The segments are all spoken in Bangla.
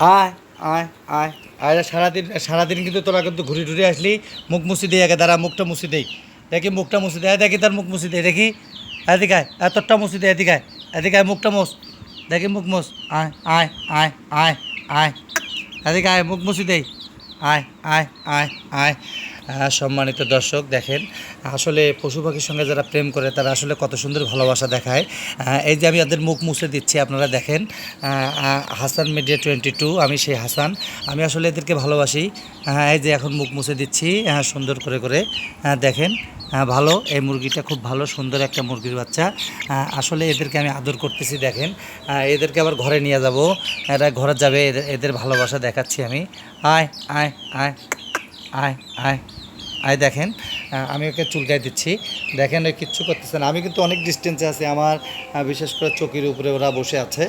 আয় আয় আয়। আয় সারাদিন সারাদিন কিন্তু তোরা কিন্তু ঘুরে ঘুরে আসলি, মুখ মুছি দেই আগে, দাঁড়া, মুখটা মুছি দেই দেখি মুখটা মুছি দেয় দেখি তার মুখ মুছি দেয় দেখি। এদিকে আয় তোরটা মুছি দেয় এদিকে আয়। এদিকে আয়, মুখটা মোস দেখি মুখ মোস আয় আয় আয় আয় আয়। এদিকে আয়, মুখ মুছি দেই আয় আয় আয় আয়। সম্মানিত দর্শক দেখেন আসলে পশু পাখির সঙ্গে যারা প্রেম করে তারা আসলে কত সুন্দর ভালোবাসা দেখায়। এই যে আমি তাদের মুখ মুছে দিচ্ছি আপনারা দেখেন হাসান মিডিয়া টোয়েন্টি টু আমি সেই হাসান। আমি আসলে এদেরকে ভালোবাসি। এই যে এখন মুখ মুছে দিচ্ছি সুন্দর করে করে। দেখেন আহ, ভালো এই মুরগিটা খুব ভালো সুন্দর একটা মুরগির বাচ্চা। আসলে এদেরকে আমি আদর করতেছি দেখেন। এদেরকে আবার ঘরে নিয়ে যাব। এরা ঘরে যাবে এদের এদের ভালোবাসা দেখাচ্ছি আমি। আয় আয় আয় আয় আয়। আয় দেখেন আমি ওকে চুলকাই দিচ্ছি। দেখেন ওই কিচ্ছু করতেছে না। আমি কিন্তু অনেক ডিস্টেন্সে আছি। আমার বিশেষ করে চকির উপরে ওরা বসে আছে।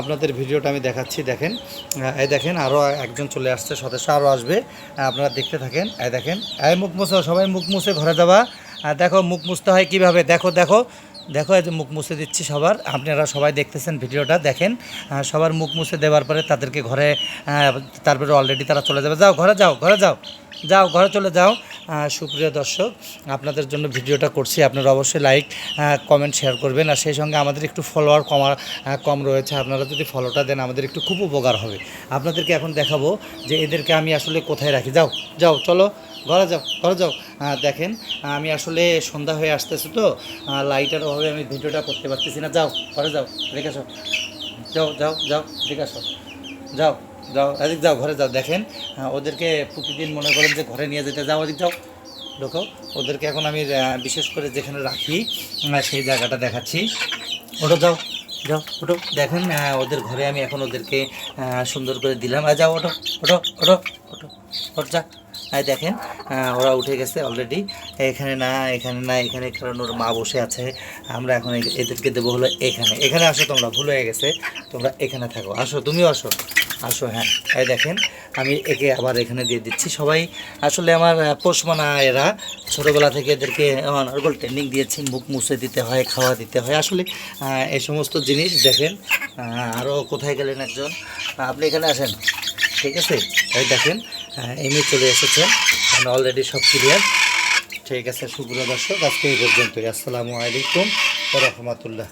আপনাদের ভিডিওটা আমি দেখাচ্ছি। দেখেন এই দেখেন আরও একজন চলে আসছে, সদস্য আরও আসবে। আপনারা দেখতে থাকেন। এই দেখেন, এই মুখ মুছে, সবাই মুখ মুছে ঘরে যাওয়া দেখো মুখ মুছতে হয় কীভাবে? দেখো দেখো। দেখো, এই যে মুখ মুছে দিচ্ছি সবার। আপনারা সবাই দেখতেছেন ভিডিওটা, দেখেন। সবার মুখ মুছে দেওয়ার পরে তাদেরকে ঘরে তারপরে অলরেডি তারা চলে যাবে। যাও, ঘরে যাও ঘরে যাও যাও, ঘরে চলে যাও। সুপ্রিয় দর্শক, আপনাদের জন্য ভিডিওটা করছি। আপনারা অবশ্যই লাইক কমেন্ট শেয়ার করবেন। আর সেই সঙ্গে আমাদের একটু ফলোয়ার কমা কম রয়েছে। আপনারা যদি ফলোটা দেন, আমাদের একটু খুব উপকার হবে। আপনাদেরকে এখন দেখাবো যে এদেরকে আমি আসলে কোথায় রাখি। যাও যাও, চলো, ঘরে যাও ঘরে যাও। দেখেন, আমি আসলে সন্ধ্যা হয়ে আসতেছে তো। লাইটের অভাবে আমি ভিডিওটা করতে পারতেছি না। যাও, ঘরে যাও রেখে আসো। যাও যাও যাও রেখে আসো। যাও যাও, এদিক যাও, ঘরে যাও। দেখেন ওদেরকে প্রতিদিন মনে করেন যে ঘরে নিয়ে যেতে যাও, ওদিক যাও। ঢোকো ওদেরকে এখন আমি বিশেষ করে যেখানে রাখি সেই জায়গাটা দেখাচ্ছি। ওটা যাও যাও ওটো দেখেন ওদের ঘরে আমি এখন ওদেরকে সুন্দর করে দিলাম। আর যাও ওটো ওটো ওটো ওটো ওটো যা। দেখেন ওরা উঠে গেছে অলরেডি এখানে না এখানে না এখানে কারণ ওর মা বসে আছে। আমরা এখন এদেরকে দেবো হলো এখানে। এখানে আসো তোমরা ভুল হয়ে গেছে। তোমরা এখানে থাকো। আসো তুমিও আসো। আসো হ্যাঁ। এই দেখেন আমি একে আবার এখানে দিয়ে দিচ্ছি। সবাই আসলে আমার আহ, পোষ এরা ছোটোবেলা থেকে এদেরকে অনর্গল ট্রেনিং দিয়েছি। মুখ মুছে দিতে হয় খাওয়া দিতে হয়। আসলে এই সমস্ত জিনিস দেখেন আরও কোথায় গেলেন একজন? আপনি এখানে আসেন। ঠিক আছে? এই দেখেন এমনি চলে এসেছে। এসেছেন অলরেডি সব ক্লিয়ার ঠিক আছে, সুপ্রিয় দর্শক, আজকে এই পর্যন্তই। আসসালামু আলাইকুম রহমতুল্লাহ।